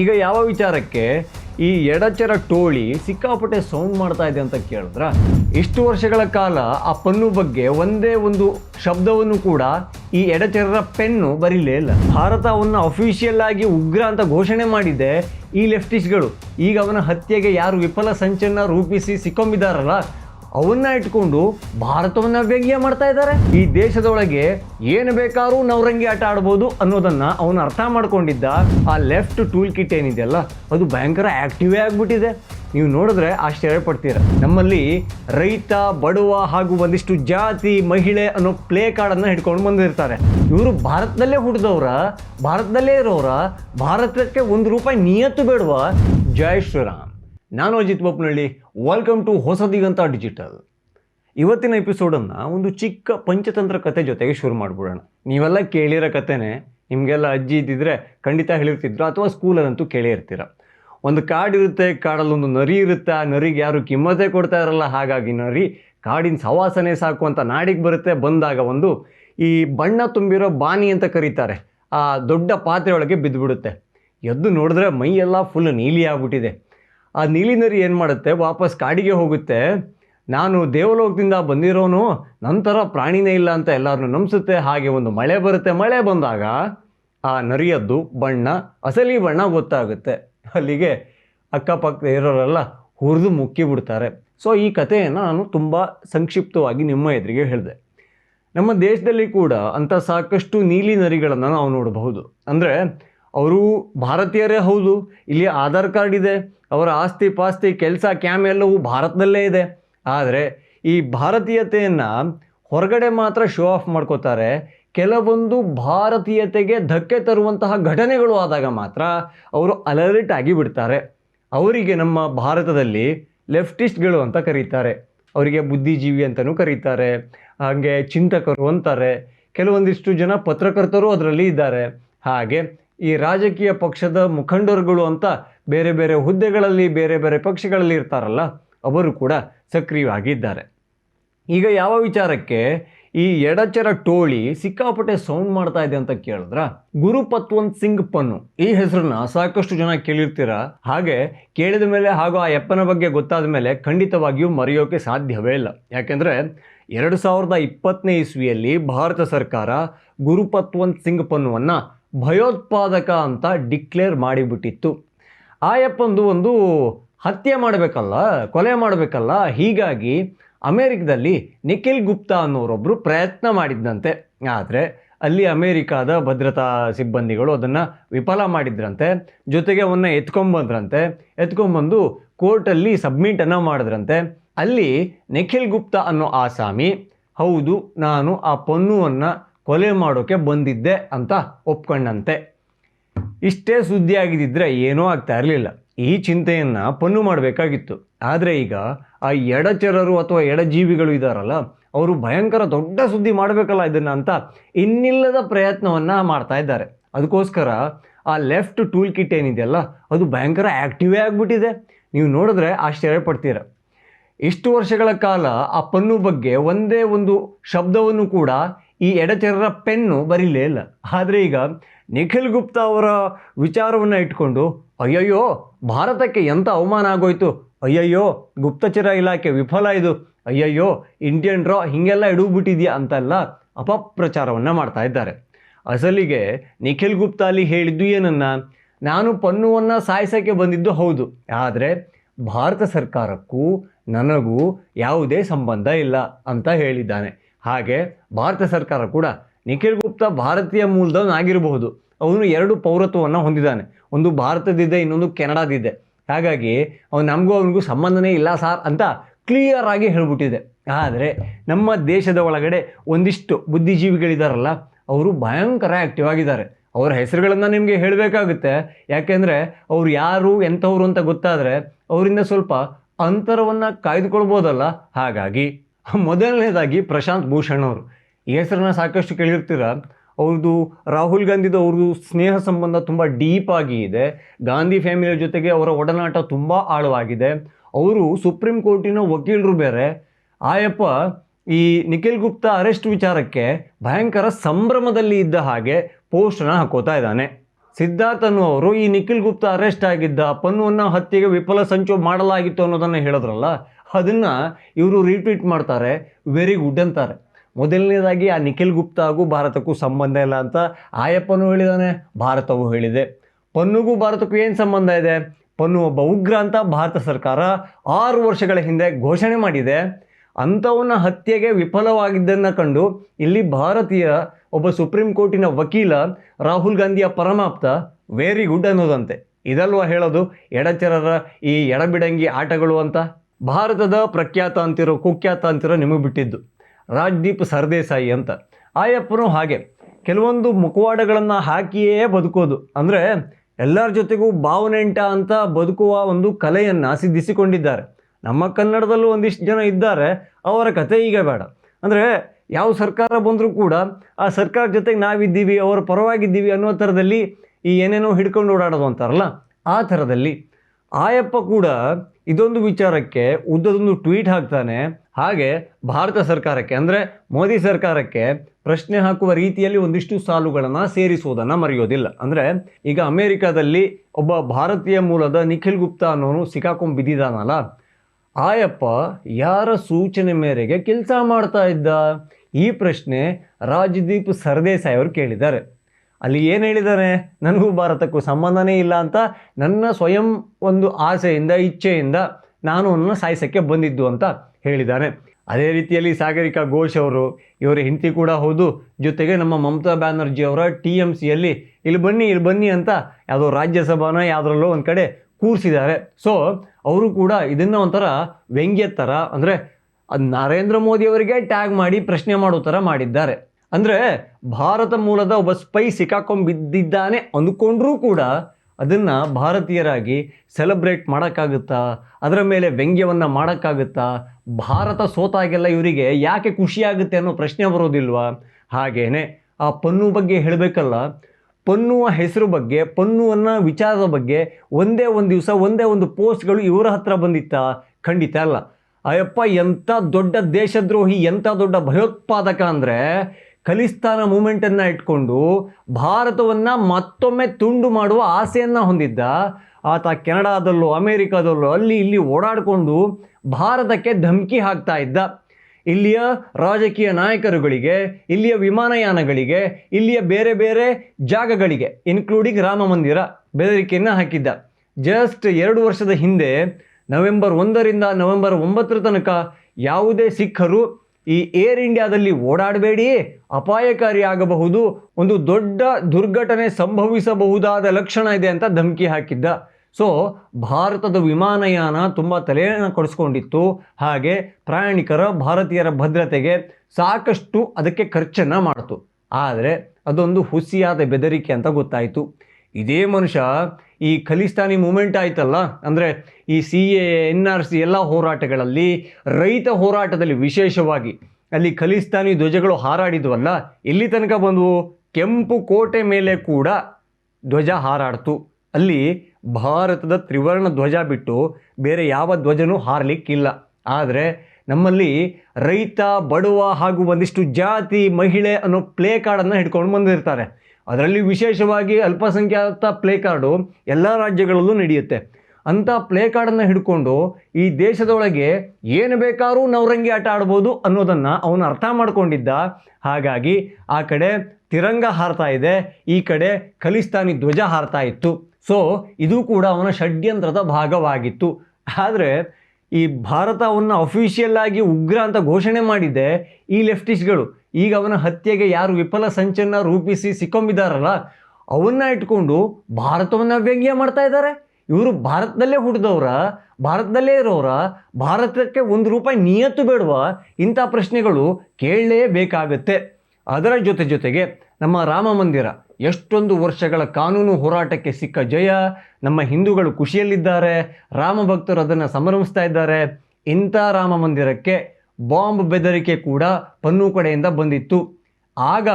ಈಗ ಯಾವ ವಿಚಾರಕ್ಕೆ ಈ ಎಡಚರ ಟೋಳಿ ಸಿಕ್ಕಾಪಟ್ಟೆ ಸೌಂಡ್ ಮಾಡ್ತಾ ಇದೆ ಅಂತ ಕೇಳಿದ್ರ? ಇಷ್ಟು ವರ್ಷಗಳ ಕಾಲ ಆ ಪನ್ನು ಬಗ್ಗೆ ಒಂದೇ ಒಂದು ಶಬ್ದವನ್ನು ಕೂಡ ಈ ಎಡಚರರ ಪೆನ್ನು ಬರೀಲೇ ಇಲ್ಲ. ಭಾರತ ಅವನ್ನ ಅಫಿಷಿಯಲ್ ಆಗಿ ಉಗ್ರ ಅಂತ ಘೋಷಣೆ ಮಾಡಿದೆ ಈ ಲೆಫ್ಟಿಸ್ಟ್ಗಳು ಈಗ ಅವನ ಹತ್ಯೆಗೆ ಯಾರು ವಿಫಲ ಸಂಚನ್ನ ರೂಪಿಸಿ ಸಿಕ್ಕೊಂಬಿದ್ದಾರಲ್ಲ ಅವನ್ನ ಇಟ್ಕೊಂಡು ಭಾರತವನ್ನ ವ್ಯಂಗ್ಯ ಮಾಡ್ತಾ ಇದ್ದಾರೆ. ಈ ದೇಶದೊಳಗೆ ಏನು ಬೇಕಾದ್ರೂ ನವರಂಗಿ ಆಟ ಆಡ್ಬೋದು ಅನ್ನೋದನ್ನ ಅವನು ಅರ್ಥ ಮಾಡ್ಕೊಂಡಿದ್ದ ಆ ಲೆಫ್ಟ್ ಟೂಲ್ ಕಿಟ್ ಏನಿದೆಯಲ್ಲ, ಅದು ಭಯಂಕರ ಆಕ್ಟಿವೇ ಆಗ್ಬಿಟ್ಟಿದೆ. ನೀವು ನೋಡಿದ್ರೆ ಆಶ್ಚರ್ಯ ಪಡ್ತೀರ ನಮ್ಮಲ್ಲಿ ರೈತ, ಬಡವ ಹಾಗೂ ಒಂದಿಷ್ಟು ಜಾತಿ, ಮಹಿಳೆ ಅನ್ನೋ ಪ್ಲೇ ಕಾರ್ಡನ್ನು ಹಿಡ್ಕೊಂಡು ಬಂದಿರ್ತಾರೆ. ಇವರು ಭಾರತದಲ್ಲೇ ಹುಟ್ಟಿದವ್ರ ಭಾರತದಲ್ಲೇ ಇರೋರ ಭಾರತಕ್ಕೆ ಒಂದು ರೂಪಾಯಿ ನಿಯತ್ತು ಬೇಡವಾ. ಜೈ ಶ್ರೀರಾಮ್. ನಾನು Ajith Boppanahalli welcome to Hosadiganta digital ಇವತ್ತಿನ ಎಪಿಸೋಡನ್ನು ಒಂದು ಚಿಕ್ಕ ಪಂಚತಂತ್ರ ಕತೆ ಜೊತೆಗೆ ಶುರು ಮಾಡಿಬಿಡೋಣ. ನೀವೆಲ್ಲ ಕೇಳಿರೋ ಕತೆನೇ, ನಿಮಗೆಲ್ಲ ಅಜ್ಜಿ ಇದ್ದಿದ್ರೆ ಖಂಡಿತ ಹೇಳಿರ್ತಿದ್ರು ಅಥವಾ ಸ್ಕೂಲಲ್ಲಂತೂ ಕೇಳಿರ್ತೀರ ಒಂದು ಕಾಡಿರುತ್ತೆ ಕಾಡಲ್ಲೊಂದು ನರಿ ಇರುತ್ತೆ, ಆ ನರಿಗೆ ಯಾರು ಕಿಮ್ಮತೆ ಕೊಡ್ತಾ ಇರಲ್ಲ, ಹಾಗಾಗಿ ನರಿ ಕಾಡಿನ ಸವಾಸನೆ ಸಾಕು ಅಂತ ನಾಡಿಗೆ ಬರುತ್ತೆ, ಬಂದಾಗ ಒಂದು ಈ ಬಣ್ಣ ತುಂಬಿರೋ ಬಾನಿ ಅಂತ ಕರೀತಾರೆ. ಆ ದೊಡ್ಡ ಪಾತ್ರೆ ಒಳಗೆ ಬಿದ್ದುಬಿಡುತ್ತೆ. ಎದ್ದು ನೋಡಿದ್ರೆ ಮೈಯೆಲ್ಲ ಫುಲ್ ನೀಲಿ ಆಗ್ಬಿಟ್ಟಿದೆ. ಆ ನೀಲಿ ನರಿ ಏನು ಮಾಡುತ್ತೆ? ವಾಪಸ್ ಕಾಡಿಗೆ ಹೋಗುತ್ತೆ. ನಾನು ದೇವಲೋಕದಿಂದ ಬಂದಿರೋನು, ನಂತರ ಪ್ರಾಣಿನೇ ಇಲ್ಲ ಅಂತ ಎಲ್ಲರೂ ನಂಬಿಸುತ್ತೆ. ಹಾಗೆ ಒಂದು ಮಳೆ ಬರುತ್ತೆ. ಮಳೆ ಬಂದಾಗ ಆ ನರಿಯದ್ದು ಬಣ್ಣ, ಅಸಲಿ ಬಣ್ಣ ಗೊತ್ತಾಗುತ್ತೆ. ಅಲ್ಲಿಗೆ ಅಕ್ಕಪಕ್ಕ ಇರೋರೆಲ್ಲ ಹುರಿದು ಮುಕ್ಕಿಬಿಡ್ತಾರೆ ಸೊ ಈ ಕಥೆಯನ್ನು ನಾನು ತುಂಬ ಸಂಕ್ಷಿಪ್ತವಾಗಿ ನಿಮ್ಮ ಎದುರಿಗೆ ಹೇಳಿದೆ. ನಮ್ಮ ದೇಶದಲ್ಲಿ ಕೂಡ ಅಂಥ ಸಾಕಷ್ಟು ನೀಲಿ ನರಿಗಳನ್ನು ನಾವು ನೋಡಬಹುದು. ಅಂದರೆ ಅವರು ಭಾರತೀಯರೇ ಹೌದು. ಇಲ್ಲಿ ಆಧಾರ್ ಕಾರ್ಡ್ ಇದೆ, ಅವರ ಆಸ್ತಿ ಪಾಸ್ತಿ, ಕೆಲಸ, ಕ್ಯಾಮ್ ಎಲ್ಲವೂ ಭಾರತದಲ್ಲೇ ಇದೆ. ಆದರೆ ಈ ಭಾರತೀಯತೆಯನ್ನು ಹೊರಗಡೆ ಮಾತ್ರ ಶೋ ಆಫ್ ಮಾಡ್ಕೋತಾರೆ. ಕೆಲವೊಂದು ಭಾರತೀಯತೆಗೆ ಧಕ್ಕೆ ತರುವಂತಹ ಘಟನೆಗಳು ಆದಾಗ ಮಾತ್ರ ಅವರು ಅಲರ್ಟ್ ಆಗಿ ಬಿಡ್ತಾರೆ. ಅವರಿಗೆ ನಮ್ಮ ಭಾರತದಲ್ಲಿ ಲೆಫ್ಟಿಸ್ಟ್ಗಳು ಅಂತ ಕರೀತಾರೆ. ಅವರಿಗೆ ಬುದ್ಧಿಜೀವಿ ಅಂತಲೂ ಕರೀತಾರೆ. ಹಾಗೆ ಚಿಂತಕರು ಅಂತಾರೆ. ಕೆಲವೊಂದಿಷ್ಟು ಜನ ಪತ್ರಕರ್ತರು ಅದರಲ್ಲಿ ಇದ್ದಾರೆ. ಹಾಗೆ ಈ ರಾಜಕೀಯ ಪಕ್ಷದ ಮುಖಂಡರುಗಳು ಅಂತ ಬೇರೆ ಬೇರೆ ಹುದ್ದೆಗಳಲ್ಲಿ, ಬೇರೆ ಬೇರೆ ಪಕ್ಷಗಳಲ್ಲಿ ಇರ್ತಾರಲ್ಲ, ಅವರು ಕೂಡ ಸಕ್ರಿಯವಾಗಿದ್ದಾರೆ ಈಗ ಯಾವ ವಿಚಾರಕ್ಕೆ ಈ ಎಡಚರ ಟೋಳಿ ಸಿಕ್ಕಾಪಟ್ಟೆ ಸೌಂಡ್ ಮಾಡ್ತಾ ಇದೆ ಅಂತ ಕೇಳಿದ್ರ? ಗುರುಪತ್ವಂತ್ ಸಿಂಗ್ ಪನ್ನು. ಈ ಹೆಸರನ್ನ ಸಾಕಷ್ಟು ಜನ ಕೇಳಿರ್ತೀರ? ಹಾಗೆ ಕೇಳಿದ ಮೇಲೆ ಹಾಗೂ ಆ ಯಪ್ಪನ ಬಗ್ಗೆ ಗೊತ್ತಾದ ಮೇಲೆ ಖಂಡಿತವಾಗಿಯೂ ಮರೆಯೋಕೆ ಸಾಧ್ಯವೇ ಇಲ್ಲ. ಯಾಕೆಂದರೆ ಎರಡು ಸಾವಿರದ ಇಪ್ಪತ್ತನೇ ಇಸ್ವಿಯಲ್ಲಿ ಭಾರತ ಸರ್ಕಾರ ಗುರುಪತ್ವಂತ್ ಸಿಂಗ್ ಪನ್ನುವನ್ನ ಭಯೋತ್ಪಾದಕ ಅಂತ ಡಿಕ್ಲೇರ್ ಮಾಡಿಬಿಟ್ಟಿತ್ತು. ಆ ಯಪ್ಪಂದು ಒಂದು ಹತ್ಯೆ ಮಾಡಬೇಕಲ್ಲ, ಕೊಲೆ ಮಾಡಬೇಕಲ್ಲ, ಹೀಗಾಗಿ ಅಮೇರಿಕದಲ್ಲಿ ನಿಖಿಲ್ ಗುಪ್ತಾ ಅನ್ನೋರೊಬ್ಬರು ಪ್ರಯತ್ನ ಮಾಡಿದ್ದಂತೆ ಆದರೆ ಅಲ್ಲಿ ಅಮೇರಿಕಾದ ಭದ್ರತಾ ಸಿಬ್ಬಂದಿಗಳು ಅದನ್ನು ವಿಫಲ ಮಾಡಿದ್ರಂತೆ. ಜೊತೆಗೆ ಅವನ್ನ ಎತ್ಕೊಂಬಂದ್ರಂತೆ ಎತ್ಕೊಂಬಂದು ಕೋರ್ಟಲ್ಲಿ ಸಬ್ಮಿಟನ್ನು ಮಾಡಿದ್ರಂತೆ. ಅಲ್ಲಿ ನಿಖಿಲ್ ಗುಪ್ತಾ ಅನ್ನೋ ಆಸಾಮಿ ಹೌದು, ನಾನು ಆ ಪೊನ್ನುವನ್ನು ಕೊಲೆ ಮಾಡೋಕ್ಕೆ ಬಂದಿದ್ದೆ ಅಂತ ಒಪ್ಕೊಂಡಂತೆ. ಇಷ್ಟೇ ಸುದ್ದಿ ಆಗಿದ್ದಿದ್ರೆ ಏನೂ ಆಗ್ತಾ ಇರಲಿಲ್ಲ. ಈ ಚಿಂತೆಯನ್ನು ಪನ್ನು ಮಾಡಬೇಕಾಗಿತ್ತು. ಆದರೆ ಈಗ ಆ ಎಡಚರರು ಅಥವಾ ಎಡಜೀವಿಗಳು ಇದ್ದಾರಲ್ಲ ಅವರು ಭಯಂಕರ ದೊಡ್ಡ ಸುದ್ದಿ ಮಾಡಬೇಕಲ್ಲ ಇದನ್ನು ಅಂತ ಇನ್ನಿಲ್ಲದ ಪ್ರಯತ್ನವನ್ನು ಮಾಡ್ತಾ ಇದ್ದಾರೆ. ಅದಕ್ಕೋಸ್ಕರ ಆ ಲೆಫ್ಟ್ ಟೂಲ್ ಕಿಟ್ ಏನಿದೆಯಲ್ಲ, ಅದು ಭಯಂಕರ ಆ್ಯಕ್ಟಿವೇ ಆಗಿಬಿಟ್ಟಿದೆ. ನೀವು ನೋಡಿದ್ರೆ ಆಶ್ಚರ್ಯ ಪಡ್ತೀರ ಇಷ್ಟು ವರ್ಷಗಳ ಕಾಲ ಆ ಪನ್ನು ಬಗ್ಗೆ ಒಂದೇ ಒಂದು ಶಬ್ದವನ್ನು ಕೂಡ ಈ ಎಡಚರರ ಪೆನ್ನು ಬರೀಲೇ ಇಲ್ಲ. ಆದರೆ ಈಗ ನಿಖಿಲ್ ಗುಪ್ತಾ ಅವರ ವಿಚಾರವನ್ನು ಇಟ್ಕೊಂಡು, ಅಯ್ಯಯ್ಯೋ, ಭಾರತಕ್ಕೆ ಎಂಥ ಅವಮಾನ ಆಗೋಯ್ತು? ಅಯ್ಯಯ್ಯೋ, ಗುಪ್ತಚರ ಇಲಾಖೆ ವಿಫಲ ಇದು. ಅಯ್ಯಯ್ಯೋ ಇಂಡಿಯನ್ ಡ್ರಾ ಹೀಗೆಲ್ಲ ಇಡುಬಿಟ್ಟಿದ್ಯಾ ಅಂತೆಲ್ಲ ಅಪಪ್ರಚಾರವನ್ನು ಮಾಡ್ತಾ ಇದ್ದಾರೆ. ಅಸಲಿಗೆ ನಿಖಿಲ್ ಗುಪ್ತಾ ಅಲ್ಲಿ ಹೇಳಿದ್ದು ಏನನ್ನ, ನಾನು ಪನ್ನುವನ್ನು ಸಾಯಿಸೋಕ್ಕೆ ಬಂದಿದ್ದು ಹೌದು. ಆದರೆ ಭಾರತ ಸರ್ಕಾರಕ್ಕೂ ನನಗೂ ಯಾವುದೇ ಸಂಬಂಧ ಇಲ್ಲ ಅಂತ ಹೇಳಿದ್ದಾನೆ. ಹಾಗೆ ಭಾರತ ಸರ್ಕಾರ ಕೂಡ ನಿಖಿಲ್ ಗುಪ್ತಾ ಭಾರತೀಯ ಮೂಲದವನಾಗಿರಬಹುದು ಅವನು ಎರಡು ಪೌರತ್ವವನ್ನು ಹೊಂದಿದ್ದಾನೆ. ಒಂದು ಭಾರತದಿದೆ ಇನ್ನೊಂದು ಕೆನಡಾದಿದೆ ಹಾಗಾಗಿ ಅವನು ನಮಗೂ ಅವನಿಗೂ ಸಂಬಂಧನೇ ಇಲ್ಲ ಸಾರ್ ಅಂತ ಕ್ಲಿಯರ್ ಆಗಿ ಹೇಳಿಬಿಟ್ಟಿದೆ. ಆದರೆ ನಮ್ಮ ದೇಶದ ಒಳಗಡೆ ಒಂದಿಷ್ಟು ಬುದ್ಧಿಜೀವಿಗಳಿದ್ದಾರಲ್ಲ ಅವರು ಭಯಂಕರ ಆ್ಯಕ್ಟಿವ್ ಆಗಿದ್ದಾರೆ. ಅವರ ಹೆಸರುಗಳನ್ನು ನಿಮಗೆ ಹೇಳಬೇಕಾಗುತ್ತೆ. ಯಾಕೆಂದರೆ ಅವ್ರು ಯಾರು, ಎಂಥವ್ರು ಅಂತ ಗೊತ್ತಾದರೆ ಅವರಿಂದ ಸ್ವಲ್ಪ ಅಂತರವನ್ನು ಕಾಯ್ದುಕೊಳ್ಬೋದಲ್ಲ. ಹಾಗಾಗಿ ಮೊದಲನೇದಾಗಿ ಪ್ರಶಾಂತ್ ಭೂಷಣ್ ಅವರು. ಈ ಹೆಸರನ್ನ ಸಾಕಷ್ಟು ಕೇಳಿರ್ತೀರ? ಅವ್ರದ್ದು ರಾಹುಲ್ ಗಾಂಧಿದು ಅವ್ರದ್ದು ಸ್ನೇಹ ಸಂಬಂಧ ತುಂಬ ಡೀಪ್ ಆಗಿ ಇದೆ. ಗಾಂಧಿ ಫ್ಯಾಮಿಲಿಯ ಜೊತೆಗೆ ಅವರ ಒಡನಾಟ ತುಂಬ ಆಳವಾಗಿದೆ. ಅವರು ಸುಪ್ರೀಂ ಕೋರ್ಟಿನ ವಕೀಲರು ಬೇರೆ. ಆಯಪ್ಪ, ಈ ನಿಖಿಲ್ ಗುಪ್ತಾ ಅರೆಸ್ಟ್ ವಿಚಾರಕ್ಕೆ ಭಯಂಕರ ಸಂಭ್ರಮದಲ್ಲಿ ಇದ್ದ ಹಾಗೆ ಪೋಸ್ಟನ್ನು ಹಾಕೋತಾ ಇದ್ದಾನೆ. ಸಿದ್ಧಾರ್ಥನು ಅವರು ಈ ನಿಖಿಲ್ ಗುಪ್ತಾ ಅರೆಸ್ಟ್ ಆಗಿದ್ದ ಪನ್ನುವನ್ನು ಹತ್ಯೆಗೆ ವಿಫಲ ಸಂಚು ಮಾಡಲಾಗಿತ್ತು ಅನ್ನೋದನ್ನು ಹೇಳಿದ್ರಲ್ಲ ಅದನ್ನು ಇವರು ರೀಟ್ವೀಟ್ ಮಾಡ್ತಾರೆ ವೆರಿ ಗುಡ್ ಅಂತಾರೆ. ಮೊದಲನೇದಾಗಿ ಆ ನಿಖಿಲ್ ಗುಪ್ತಾಗೂ ಭಾರತಕ್ಕೂ ಸಂಬಂಧ ಇಲ್ಲ ಅಂತ ಆಯಪ್ಪನೂ ಹೇಳಿದಾನೆ, ಭಾರತವೂ ಹೇಳಿದೆ. ಪನ್ನುಗೂ ಭಾರತಕ್ಕೂ ಏನು ಸಂಬಂಧ ಇದೆ? ಪನ್ನು ಒಬ್ಬ ಉಗ್ರ ಅಂತ ಭಾರತ ಸರ್ಕಾರ ಆರು ವರ್ಷಗಳ ಹಿಂದೆ ಘೋಷಣೆ ಮಾಡಿದೆ. ಅಂಥವನ್ನ ಹತ್ಯೆಗೆ ವಿಫಲವಾಗಿದ್ದನ್ನು ಕಂಡು ಇಲ್ಲಿ ಭಾರತೀಯ ಒಬ್ಬ ಸುಪ್ರೀಂ ಕೋರ್ಟಿನ ವಕೀಲ ರಾಹುಲ್ ಗಾಂಧಿಯ ಪರಮಾಪ್ತ ವೆರಿ ಗುಡ್ ಅನ್ನೋದಂತೆ. ಇದಲ್ವಾ ಹೇಳೋದು? ಎಡಚರರ ಈ ಎಡಬಿಡಂಗಿ ಆಟಗಳು ಅಂತ? ಭಾರತದ ಪ್ರಖ್ಯಾತ ಅಂತಿರೋ, ಕುಖ್ಯಾತ ಅಂತಿರೋ ನಿಮಗೆ ಬಿಟ್ಟಿದ್ದು ರಾಜ್ದೀಪ್ ಸರ್ದೇಸಾಯಿ ಅಂತ. ಆಯಪ್ಪನು ಹಾಗೆ. ಕೆಲವೊಂದು ಮುಖವಾಡಗಳನ್ನು ಹಾಕಿಯೇ ಬದುಕೋದು. ಅಂದರೆ ಎಲ್ಲರ ಜೊತೆಗೂ ಭಾವನೆಂಟ ಅಂತ ಬದುಕುವ ಒಂದು ಕಲೆಯನ್ನು ಸಿದ್ಧಿಸಿಕೊಂಡಿದ್ದಾರೆ. ನಮ್ಮ ಕನ್ನಡದಲ್ಲೂ ಒಂದಿಷ್ಟು ಜನ ಇದ್ದಾರೆ, ಅವರ ಕತೆ ಈಗ ಬೇಡ. ಅಂದರೆ ಯಾವ ಸರ್ಕಾರ ಬಂದರೂ ಕೂಡ ಆ ಸರ್ಕಾರ ಜೊತೆಗೆ ನಾವಿದ್ದೀವಿ, ಅವರ ಪರವಾಗಿದ್ದೀವಿ ಅನ್ನೋ ಥರದಲ್ಲಿ ಈ ಏನೇನೋ ಹಿಡ್ಕೊಂಡು ಓಡಾಡೋದು ಅಂತಾರಲ್ಲ, ಆ ಥರದಲ್ಲಿ ಆಯಪ್ಪ ಕೂಡ ಇದೊಂದು ವಿಚಾರಕ್ಕೆ ಉದ್ದದೊಂದು ಟ್ವೀಟ್ ಹಾಕ್ತಾನೆ. ಹಾಗೆ ಭಾರತ ಸರ್ಕಾರಕ್ಕೆ, ಅಂದರೆ ಮೋದಿ ಸರ್ಕಾರಕ್ಕೆ ಪ್ರಶ್ನೆ ಹಾಕುವ ರೀತಿಯಲ್ಲಿ ಒಂದಿಷ್ಟು ಸಾಲುಗಳನ್ನು ಸೇರಿಸುವುದನ್ನು ಮರೆಯೋದಿಲ್ಲ. ಅಂದರೆ ಈಗ ಅಮೇರಿಕಾದಲ್ಲಿ ಒಬ್ಬ ಭಾರತೀಯ ಮೂಲದ ನಿಖಿಲ್ ಗುಪ್ತಾ ಅನ್ನೋನು ಸಿಕ್ಕಾಕೊಂಡು ಬಿದ್ದಿದ್ದಾನಲ್ಲ ಆಯಪ್ಪ ಯಾರ ಸೂಚನೆ ಮೇರೆಗೆ ಕೆಲಸ ಮಾಡ್ತಾ ಇದ್ದ? ಈ ಪ್ರಶ್ನೆ ರಾಜದೀಪ್ ಸರ್ದೇಸಾಯಿ ಅವರು ಕೇಳಿದ್ದಾರೆ. ಅಲ್ಲಿ ಏನು ಹೇಳಿದ್ದಾರೆ? ನನಗೂ ಭಾರತಕ್ಕೂ ಸಂಬಂಧನೇ ಇಲ್ಲ ಅಂತ ನನ್ನ ಸ್ವಯಂ ಒಂದು ಆಸೆಯಿಂದ, ಇಚ್ಛೆಯಿಂದ ನಾನು ಅವನನ್ನು ಸಾಯಿಸೋಕ್ಕೆ ಬಂದಿದ್ದು ಅಂತ ಹೇಳಿದ್ದಾನೆ. ಅದೇ ರೀತಿಯಲ್ಲಿ ಸಾಗರಿಕಾ ಘೋಷ್ ಅವರು, ಇವರ ಹೆಂಡತಿ ಕೂಡ ಹೌದು. ಜೊತೆಗೆ ನಮ್ಮ ಮಮತಾ ಬ್ಯಾನರ್ಜಿ ಅವರ ಟಿ ಎಂ ಸಿಯಲ್ಲಿ, ಇಲ್ಲಿ ಬನ್ನಿ ಇಲ್ಲಿ ಬನ್ನಿ ಅಂತ ಯಾವುದೋ ರಾಜ್ಯಸಭಾನ ಯಾವುದ್ರಲ್ಲೋ ಒಂದು ಕಡೆ ಕೂರಿಸಿದ್ದಾರೆ. ಸೊ ಅವರು ಕೂಡ ಇದನ್ನು ಒಂಥರ ವ್ಯಂಗ್ಯ ಥರ ಅಂದರೆ, ಅದು ನರೇಂದ್ರ ಮೋದಿಯವರಿಗೆ ಟ್ಯಾಗ್ ಮಾಡಿ ಪ್ರಶ್ನೆ ಮಾಡೋ ಥರ ಮಾಡಿದ್ದಾರೆ. ಅಂದರೆ ಭಾರತ ಮೂಲದ ಒಬ್ಬ ಸ್ಪೈ ಸಿಕ್ಕಾಕೊಂಬಿದ್ದಿದ್ದಾನೆ ಬಿದ್ದಿದ್ದಾನೆ ಅಂದ್ಕೊಂಡ್ರೂ ಕೂಡ ಅದನ್ನು ಭಾರತೀಯರಾಗಿ ಸೆಲೆಬ್ರೇಟ್ ಮಾಡೋಕ್ಕಾಗುತ್ತಾ? ಅದರ ಮೇಲೆ ವ್ಯಂಗ್ಯವನ್ನು ಮಾಡೋಕ್ಕಾಗುತ್ತಾ? ಭಾರತ ಸೋತಾಗೆಲ್ಲ ಇವರಿಗೆ ಯಾಕೆ ಖುಷಿಯಾಗುತ್ತೆ ಅನ್ನೋ ಪ್ರಶ್ನೆ ಬರೋದಿಲ್ವಾ? ಹಾಗೇನೆ ಆ ಪನ್ನು ಬಗ್ಗೆ ಹೇಳಬೇಕಲ್ಲ. ಪನ್ನುವ ಹೆಸರು ಬಗ್ಗೆ, ಪನ್ನುವನ್ನು ವಿಚಾರದ ಬಗ್ಗೆ ಒಂದೇ ಒಂದು ದಿವಸ ಒಂದೇ ಒಂದು ಪೋಸ್ಟ್ಗಳು ಇವರ ಹತ್ರ ಬಂದಿತ್ತಾ? ಖಂಡಿತ ಅಲ್ಲ. ಅಯ್ಯಪ್ಪ, ಎಂಥ ದೊಡ್ಡ ದೇಶದ್ರೋಹಿ, ಎಂಥ ದೊಡ್ಡ ಭಯೋತ್ಪಾದಕ ಅಂದರೆ ಖಲಿಸ್ತಾನ ಮೂಮೆಂಟನ್ನು ಇಟ್ಕೊಂಡು ಭಾರತವನ್ನು ಮತ್ತೊಮ್ಮೆ ತುಂಡು ಮಾಡುವ ಆಸೆಯನ್ನು ಹೊಂದಿದ್ದ ಆತ ಕೆನಡಾದಲ್ಲೋ, ಅಮೇರಿಕಾದಲ್ಲೋ, ಅಲ್ಲಿ ಇಲ್ಲಿ ಓಡಾಡಿಕೊಂಡು ಭಾರತಕ್ಕೆ ಧಮಕಿ ಹಾಕ್ತಾ ಇದ್ದ. ಇಲ್ಲಿಯ ರಾಜಕೀಯ ನಾಯಕರುಗಳಿಗೆ, ಇಲ್ಲಿಯ ವಿಮಾನಯಾನಗಳಿಗೆ, ಇಲ್ಲಿಯ ಬೇರೆ ಬೇರೆ ಜಾಗಗಳಿಗೆ ಇನ್ಕ್ಲೂಡಿಂಗ್ ರಾಮ ಮಂದಿರ, ಬೆದರಿಕೆಯನ್ನು ಹಾಕಿದ್ದ. ಜಸ್ಟ್ ಎರಡು ವರ್ಷದ ಹಿಂದೆ ನವೆಂಬರ್ ಒಂದರಿಂದ ನವೆಂಬರ್ ಒಂಬತ್ತರ ತನಕ ಯಾವುದೇ ಸಿಖ್ಖರು ಈ ಏರ್ ಇಂಡಿಯಾದಲ್ಲಿ ಓಡಾಡಬೇಡಿ ಅಪಾಯಕಾರಿ ಆಗಬಹುದು ಒಂದು ದೊಡ್ಡ ದುರ್ಘಟನೆ ಸಂಭವಿಸಬಹುದಾದ ಲಕ್ಷಣ ಇದೆ ಅಂತ ಧಮಕಿ ಹಾಕಿದ್ದ. ಸೊ ಭಾರತದ ವಿಮಾನಯಾನ ತುಂಬ ತಲೆಯನ್ನು ಕೊಡಿಸ್ಕೊಂಡಿತ್ತು. ಹಾಗೆ ಪ್ರಯಾಣಿಕರ, ಭಾರತೀಯರ ಭದ್ರತೆಗೆ ಸಾಕಷ್ಟು ಅದಕ್ಕೆ ಖರ್ಚನ್ನು ಮಾಡಿತು. ಆದರೆ ಅದೊಂದು ಹುಸಿಯಾದ ಬೆದರಿಕೆ ಅಂತ ಗೊತ್ತಾಯಿತು. ಇದೇ ಮನುಷ್ಯ ಈ ಖಲಿಸ್ತಾನಿ ಮೂಮೆಂಟ್ ಆಯ್ತಲ್ಲ, ಅಂದರೆ ಈ C A, N R C ಎಲ್ಲ ಹೋರಾಟಗಳಲ್ಲಿ ರೈತ ಹೋರಾಟದಲ್ಲಿ ವಿಶೇಷವಾಗಿ ಅಲ್ಲಿ ಖಲಿಸ್ತಾನಿ ಧ್ವಜಗಳು ಹಾರಾಡಿದ್ವಲ್ಲ, ಎಲ್ಲಿ ತನಕ ಬಂದವು? ಕೆಂಪು ಕೋಟೆ ಮೇಲೆ ಕೂಡ ಧ್ವಜ ಹಾರಾಡ್ತು. ಅಲ್ಲಿ ಭಾರತದ ತ್ರಿವರ್ಣ ಧ್ವಜ ಬಿಟ್ಟು ಬೇರೆ ಯಾವ ಧ್ವಜನೂ ಹಾರಲಿಕ್ಕಿಲ್ಲ. ಆದರೆ ನಮ್ಮಲ್ಲಿ ರೈತ, ಬಡವ ಹಾಗೂ ಒಂದಿಷ್ಟು ಜಾತಿ, ಮಹಿಳೆ ಅನ್ನೋ ಪ್ಲೇ ಕಾರ್ಡನ್ನು ಹಿಡ್ಕೊಂಡು ಬಂದಿರ್ತಾರೆ. ಅದರಲ್ಲಿ ವಿಶೇಷವಾಗಿ ಅಲ್ಪಸಂಖ್ಯಾತ ಪ್ಲೇ ಕಾರ್ಡು ಎಲ್ಲ ರಾಜ್ಯಗಳಲ್ಲೂ ನಡೆಯುತ್ತೆ. ಅಂಥ ಪ್ಲೇ ಕಾರ್ಡನ್ನು ಹಿಡ್ಕೊಂಡು ಈ ದೇಶದೊಳಗೆ ಏನು ಬೇಕಾದ್ರೂ ನವರಂಗಿ ಆಟ ಆಡ್ಬೋದು ಅನ್ನೋದನ್ನು ಅವನು ಅರ್ಥ ಮಾಡಿಕೊಂಡಿದ್ದ. ಹಾಗಾಗಿ ಆ ಕಡೆ ತಿರಂಗ ಹಾರ್ತಾ ಇದೆ, ಈ ಕಡೆ ಖಲಿಸ್ತಾನಿ ಧ್ವಜ ಹಾರ್ತಾ ಇತ್ತು. ಸೊ ಇದು ಕೂಡ ಅವನ ಷಡ್ಯಂತ್ರದ ಭಾಗವಾಗಿತ್ತು. ಆದರೆ ಈ ಭಾರತವನ್ನು ಅಫಿಷಿಯಲ್ ಆಗಿ ಉಗ್ರ ಅಂತ ಘೋಷಣೆ ಮಾಡಿದ್ದೆ ಈ ಲೆಫ್ಟಿಸ್ಟ್ಗಳು ಈಗ ಅವನ ಹತ್ಯೆಗೆ ಯಾರು ವಿಫಲ ಸಂಚನ್ನು ರೂಪಿಸಿ ಸಿಕ್ಕೊಂಬಿದಾರಲ್ಲ ಅವನ್ನ ಇಟ್ಕೊಂಡು ಭಾರತವನ್ನು ವ್ಯಂಗ್ಯ ಮಾಡ್ತಾ ಇದ್ದಾರೆ. ಇವರು ಭಾರತದಲ್ಲೇ ಹುಟ್ಟಿದವ್ರ ಭಾರತದಲ್ಲೇ ಇರೋರ ಭಾರತಕ್ಕೆ ಒಂದು ರೂಪಾಯಿ ನಿಯತ್ತು ಬೇಡವಾ ಇಂಥ ಪ್ರಶ್ನೆಗಳು ಕೇಳಲೇಬೇಕಾಗತ್ತೆ. ಅದರ ಜೊತೆ ಜೊತೆಗೆ ನಮ್ಮ ರಾಮ ಮಂದಿರ. ಎಷ್ಟೊಂದು ವರ್ಷಗಳ ಕಾನೂನು ಹೋರಾಟಕ್ಕೆ ಸಿಕ್ಕ ಜಯ. ನಮ್ಮ ಹಿಂದೂಗಳು ಖುಷಿಯಲ್ಲಿದ್ದಾರೆ. ರಾಮ ಭಕ್ತರು ಅದನ್ನು ಸಂಭ್ರಮಿಸ್ತಾ ಇದ್ದಾರೆ. ಇಂಥ ರಾಮ ಮಂದಿರಕ್ಕೆ ಬಾಂಬ್ ಬೆದರಿಕೆ ಕೂಡ ಪನ್ನು ಕಡೆಯಿಂದ ಬಂದಿತ್ತು. ಆಗ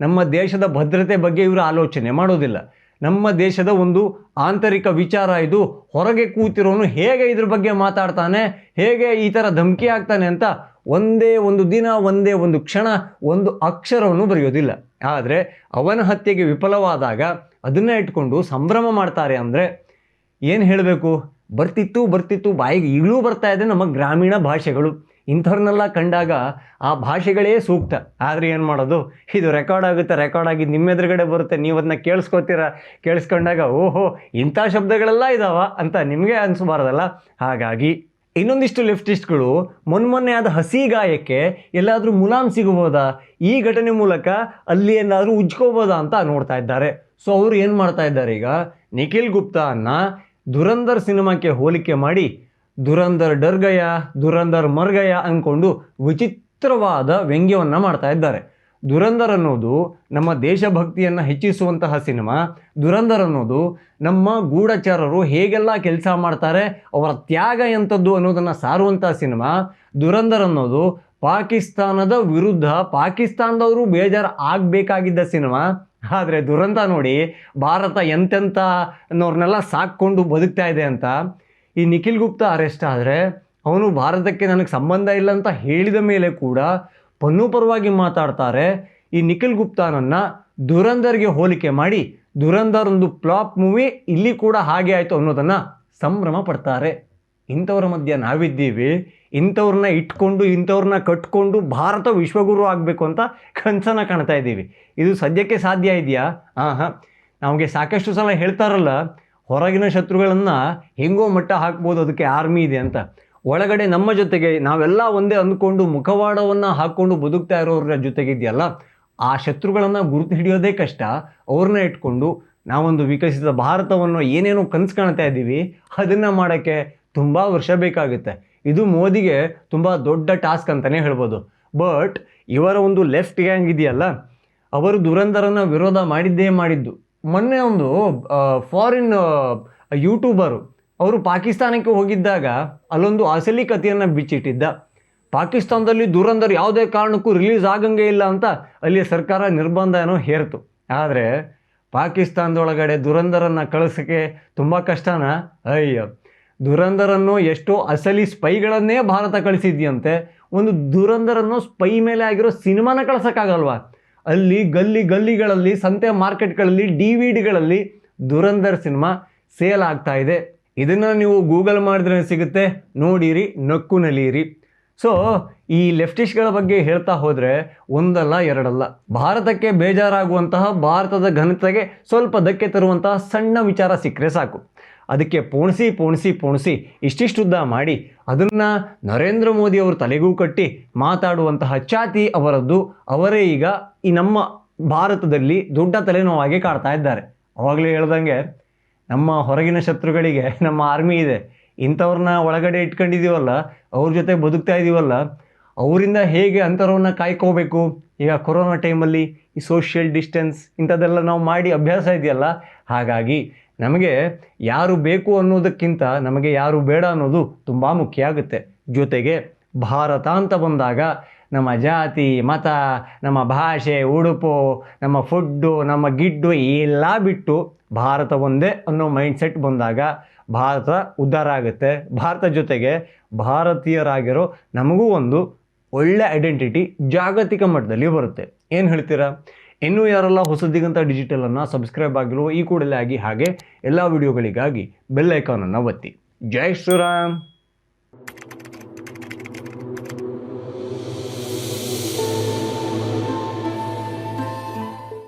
ನಮ್ಮ ದೇಶದ ಭದ್ರತೆ ಬಗ್ಗೆ ಇವರು ಆಲೋಚನೆ ಮಾಡೋದಿಲ್ಲ. ನಮ್ಮ ದೇಶದ ಒಂದು ಆಂತರಿಕ ವಿಚಾರ ಇದು. ಹೊರಗೆ ಕೂತಿರೋನು ಹೇಗೆ ಇದ್ರ ಬಗ್ಗೆ ಮಾತಾಡ್ತಾನೆ? ಹೇಗೆ ಈ ಥರ ಧಮಕಿ ಆಗ್ತಾನೆ ಅಂತ ಒಂದೇ ಒಂದು ದಿನ, ಒಂದೇ ಒಂದು ಕ್ಷಣ, ಒಂದು ಅಕ್ಷರವನ್ನು ಬರೆಯೋದಿಲ್ಲ. ಆದರೆ ಅವನ ಹತ್ಯೆಗೆ ವಿಫಲವಾದಾಗ ಅದನ್ನೇ ಇಟ್ಕೊಂಡು ಸಂಭ್ರಮ ಮಾಡ್ತಾರೆ ಅಂದರೆ ಏನು ಹೇಳಬೇಕು? ಬರ್ತಿತ್ತು ಬರ್ತಿತ್ತು, ಬಾಯಿಗೆ ಈಗಲೂ ಬರ್ತಾ ಇದೆ ನಮ್ಮ ಗ್ರಾಮೀಣ ಭಾಷೆಗಳು. ಇಂಥವ್ರನ್ನೆಲ್ಲ ಕಂಡಾಗ ಆ ಭಾಷೆಗಳೇ ಸೂಕ್ತ. ಆದರೆ ಏನು ಮಾಡೋದು? ಇದು ರೆಕಾರ್ಡ್ ಆಗುತ್ತೆ ರೆಕಾರ್ಡ್ ಆಗಿ ನಿಮ್ಮ ಎದುರುಗಡೆ ಬರುತ್ತೆ. ನೀವು ಅದನ್ನ ಕೇಳಿಸ್ಕೊತೀರ? ಕೇಳಿಸ್ಕೊಂಡಾಗ, ಓಹೋ, ಇಂಥ ಶಬ್ದಗಳೆಲ್ಲ ಇದಾವ ಅಂತ ನಿಮಗೆ ಅನಿಸ್ಬಾರ್ದಲ್ಲ. ಹಾಗಾಗಿ ಇನ್ನೊಂದಿಷ್ಟು ಲೆಫ್ಟಿಸ್ಟ್ಗಳು ಮೊನ್ಮೊನ್ನೆ ಆದ ಹಸಿ ಗಾಯಕ್ಕೆ ಎಲ್ಲಾದರೂ ಮುಲಾಮ್ ಸಿಗಬಹುದಾ? ಈ ಘಟನೆ ಮೂಲಕ ಅಲ್ಲಿ ಏನಾದರೂ ಉಜ್ಕೋಬೋದಾ ಅಂತ ನೋಡ್ತಾ ಇದ್ದಾರೆ. ಸೊ ಅವರು ಏನು ಮಾಡ್ತಾ ಇದ್ದಾರೆ ಈಗ? ನಿಖಿಲ್ ಗುಪ್ತಾನ್ನ ದುರಂಧರ್ ಸಿನಿಮಾಕ್ಕೆ ಹೋಲಿಕೆ ಮಾಡಿ ದುರಂಧರ್ ಡರ್ಗಯ ದುರಂಧರ್ ಮರ್ಗಯ ಅಂದ್ಕೊಂಡು ವಿಚಿತ್ರವಾದ ವ್ಯಂಗ್ಯವನ್ನು ಮಾಡ್ತಾ ಇದ್ದಾರೆ. ದುರಂದರ್ ಅನ್ನೋದು ನಮ್ಮ ದೇಶಭಕ್ತಿಯನ್ನು ಹೆಚ್ಚಿಸುವಂತಹ ಸಿನಿಮಾ. ದುರಂದರ್ ಅನ್ನೋದು ನಮ್ಮ ಗೂಢಚಾರರು ಹೇಗೆಲ್ಲ ಕೆಲಸ ಮಾಡ್ತಾರೆ, ಅವರ ತ್ಯಾಗ ಎಂಥದ್ದು ಅನ್ನೋದನ್ನು ಸಾರುವಂಥ ಸಿನಿಮಾ. ದುರಂದರ್ ಅನ್ನೋದು ಪಾಕಿಸ್ತಾನದ ವಿರುದ್ಧ ಪಾಕಿಸ್ತಾನದವರು ಬೇಜಾರು ಆಗಬೇಕಾಗಿದ್ದ ಸಿನಿಮಾ. ಆದರೆ ದುರಂತ ನೋಡಿ ಭಾರತ ಎಂತೆಂಥ ಅನ್ನೋರನ್ನೆಲ್ಲ ಸಾಕ್ಕೊಂಡು ಬದುಕ್ತಾ ಇದೆ ಅಂತ. ಈ ನಿಖಿಲ್ ಗುಪ್ತಾ ಅರೆಸ್ಟ್ ಆದರೆ ಅವನು ಭಾರತಕ್ಕೆ ನನಗೆ ಸಂಬಂಧ ಇಲ್ಲ ಅಂತ ಹೇಳಿದ ಮೇಲೆ ಕೂಡ ಪನ್ನು ಪರವಾಗಿ ಮಾತಾಡ್ತಾರೆ ಈ ನಿಖಿಲ್ ಗುಪ್ತಾನನ್ನು ಧುರಂಧರ್ಗೆ ಹೋಲಿಕೆ ಮಾಡಿ ಧುರಂಧರ್ ಒಂದು ಫ್ಲಾಪ್ ಮೂವಿ ಇಲ್ಲಿ ಕೂಡ ಹಾಗೆ ಆಯಿತು ಅನ್ನೋದನ್ನು ಸಂಭ್ರಮ ಪಡ್ತಾರೆ. ಇಂಥವ್ರ ಮಧ್ಯೆ ನಾವಿದ್ದೀವಿ, ಇಂಥವ್ರನ್ನ ಇಟ್ಕೊಂಡು, ಇಂಥವ್ರನ್ನ ಕಟ್ಕೊಂಡು ಭಾರತ ವಿಶ್ವಗುರು ಆಗಬೇಕು ಅಂತ ಕನಸನ್ನು ಕಾಣ್ತಾ ಇದ್ದೀವಿ. ಇದು ಸದ್ಯಕ್ಕೆ ಸಾಧ್ಯ ಇದೆಯಾ? ಹಾಂ ಹಾಂ ನಮಗೆ ಸಾಕಷ್ಟು ಸಲ ಹೇಳ್ತಾರಲ್ಲ, ಹೊರಗಿನ ಶತ್ರುಗಳನ್ನು ಹೆಂಗೋ ಮಟ್ಟ ಹಾಕ್ಬೋದು, ಅದಕ್ಕೆ ಆರ್ಮಿ ಇದೆ ಅಂತ. ಒಳಗಡೆ ನಮ್ಮ ಜೊತೆಗೆ ನಾವೆಲ್ಲ ಒಂದೇ ಅಂದ್ಕೊಂಡು ಮುಖವಾಡವನ್ನು ಹಾಕ್ಕೊಂಡು ಬದುಕ್ತಾ ಇರೋರ ಜೊತೆಗೆ ಇದೆಯಲ್ಲ ಆ ಶತ್ರುಗಳನ್ನು ಗುರುತು ಹಿಡಿಯೋದೇ ಕಷ್ಟ. ಅವ್ರನ್ನ ಇಟ್ಕೊಂಡು ನಾವೊಂದು ವಿಕಸಿತ ಭಾರತವನ್ನು ಏನೇನೋ ಕನಸು ಕಾಣ್ತಾ ಇದ್ದೀವಿ, ಅದನ್ನು ಮಾಡೋಕ್ಕೆ ತುಂಬ ವರ್ಷ ಬೇಕಾಗುತ್ತೆ. ಇದು ಮೋದಿಗೆ ತುಂಬ ದೊಡ್ಡ ಟಾಸ್ಕ್ ಅಂತಲೇ ಹೇಳ್ಬೋದು. ಬಟ್ ಇವರ ಒಂದು ಲೆಫ್ಟ್ ಗ್ಯಾಂಗ್ ಇದೆಯಲ್ಲ, ಅವರು ದುರಂಧರನ್ನು ವಿರೋಧ ಮಾಡಿದ್ದೇ ಮಾಡಿದ್ದು. ಮೊನ್ನೆ ಒಂದು ಫಾರಿನ್ ಯೂಟ್ಯೂಬರು ಅವರು ಪಾಕಿಸ್ತಾನಕ್ಕೆ ಹೋಗಿದ್ದಾಗ ಅಲ್ಲೊಂದು ಅಸಲಿ ಕಥೆಯನ್ನು ಬಿಚ್ಚಿಟ್ಟಿದ್ದ. ಪಾಕಿಸ್ತಾನದಲ್ಲಿ ದುರಂದರ್ ಯಾವುದೇ ಕಾರಣಕ್ಕೂ ರಿಲೀಸ್ ಆಗಂಗೆ ಇಲ್ಲ ಅಂತ ಅಲ್ಲಿಯ ಸರ್ಕಾರ ನಿರ್ಬಂಧ ಏನೋ ಹೇರ್ತು. ಆದರೆ ಪಾಕಿಸ್ತಾನದೊಳಗಡೆ ದುರಂಧರನ್ನು ಕಳಿಸೋಕ್ಕೆ ತುಂಬ ಕಷ್ಟನ? ಅಯ್ಯೋ. ದುರಂಧರನ್ನು ಎಷ್ಟೋ ಅಸಲಿ ಸ್ಪೈಗಳನ್ನೇ ಭಾರತ ಕಳಿಸಿದ್ಯಂತೆ. ಒಂದು ದುರಂಧರನ್ನು ಸ್ಪೈ ಮೇಲೆ ಆಗಿರೋ ಸಿನಿಮಾನ ಕಳ್ಸೋಕ್ಕಾಗಲ್ವಾ? ಅಲ್ಲಿ ಗಲ್ಲಿ ಗಲ್ಲಿಗಳಲ್ಲಿ, ಸಂತೆ ಮಾರ್ಕೆಟ್ಗಳಲ್ಲಿ, ಡಿ ವಿ ಡಿಗಳಲ್ಲಿ ದುರಂಧರ್ ಸಿನಿಮಾ ಸೇಲ್ ಆಗ್ತಾ ಇದೆ. ಇದನ್ನು ನೀವು ಗೂಗಲ್ ಮಾಡಿದ್ರೆ ಸಿಗುತ್ತೆ. ನೋಡಿರಿ, ನಕ್ಕು ನಲಿಯಿರಿ. ಸೊ ಈ ಲೆಫ್ಟಿಸ್ಟ್ಗಳ ಬಗ್ಗೆ ಹೇಳ್ತಾ ಹೋದರೆ ಒಂದಲ್ಲ ಎರಡಲ್ಲ. ಭಾರತಕ್ಕೆ ಬೇಜಾರಾಗುವಂತಹ ಭಾರತದ ಘನತೆಗೆ ಸ್ವಲ್ಪ ಧಕ್ಕೆ ತರುವಂತಹ ಸಣ್ಣ ವಿಚಾರ ಸಿಕ್ಕರೆ ಸಾಕು. ಅದಕ್ಕೆ ಪೋಣಿಸಿ ಪೋಣಿಸಿ ಪೋಣಿಸಿ ಇಷ್ಟಿಷ್ಟುದ್ದ ಮಾಡಿ ಅದನ್ನು ನರೇಂದ್ರ ಮೋದಿ ಅವರು ತಲೆಗೂ ಕಟ್ಟಿ ಮಾತಾಡುವಂತಹ ಚಾತಿ ಅವರದ್ದು. ಅವರೇ ಈಗ ಈ ನಮ್ಮ ಭಾರತದಲ್ಲಿ ದೊಡ್ಡ ತಲೆನೋವಾಗಿ ಕಾಡ್ತಾ ಇದ್ದಾರೆ. ಅವಾಗಲೇ ಹೇಳ್ದಂಗೆ ನಮ್ಮ ಹೊರಗಿನ ಶತ್ರುಗಳಿಗೆ, ನಮ್ಮ ಆರ್ಮಿ ಇದೆ. ಇಂಥವ್ರನ್ನ ಒಳಗಡೆ ಇಟ್ಕೊಂಡಿದ್ದೀವಲ್ಲ, ಅವ್ರ ಜೊತೆ ಬದುಕ್ತಾ ಇದ್ದೀವಲ್ಲ ಅವರಿಂದ ಹೇಗೆ ಅಂತರವನ್ನು ಕಾಯ್ಕೋಬೇಕು? ಈಗ ಕೊರೋನಾ ಟೈಮಲ್ಲಿ ಈ ಸೋಷಿಯಲ್ ಡಿಸ್ಟೆನ್ಸ್ ಇಂಥದ್ದೆಲ್ಲ ನಾವು ಮಾಡಿ ಅಭ್ಯಾಸ ಇದೆಯಲ್ಲ? ಹಾಗಾಗಿ ನಮಗೆ ಯಾರು ಬೇಕು ಅನ್ನೋದಕ್ಕಿಂತ ನಮಗೆ ಯಾರು ಬೇಡ ಅನ್ನೋದು ತುಂಬ ಮುಖ್ಯ ಆಗುತ್ತೆ. ಜೊತೆಗೆ ಭಾರತ ಅಂತ ಬಂದಾಗ ನಮ್ಮ ಜಾತಿ, ಮತ, ನಮ್ಮ ಭಾಷೆ, ಉಡುಪು, ನಮ್ಮ ಫುಡ್ಡು ನಮ್ಮ ಗಿಡ್ಡು ಎಲ್ಲ ಬಿಟ್ಟು ಭಾರತ ಒಂದೇ ಅನ್ನೋ ಮೈಂಡ್ಸೆಟ್ ಬಂದಾಗ ಭಾರತ ಉದ್ಧಾರ ಆಗುತ್ತೆ. ಭಾರತ ಜೊತೆಗೆ ಭಾರತೀಯರಾಗಿರೋ ನಮಗೂ ಒಂದು ಒಳ್ಳೆ ಐಡೆಂಟಿಟಿ ಜಾಗತಿಕ ಮಟ್ಟದಲ್ಲಿ ಬರುತ್ತೆ. ಏನು ಹೇಳ್ತೀರಾ? ಇನ್ನೂ ಯಾರೆಲ್ಲ ಹೊಸದಿಗಂತ ಡಿಜಿಟಲನ್ನು ಸಬ್ಸ್ಕ್ರೈಬ್ ಆಗಿರೋ ಈ ಕೂಡಲೇ ಆಗಿ ಹಾಗೆ ಎಲ್ಲ ವಿಡಿಯೋಗಳಿಗಾಗಿ ಬೆಲ್ ಐಕಾನನ್ನು ಒತ್ತಿ. ಜೈ ಶ್ರೀರಾಮ್!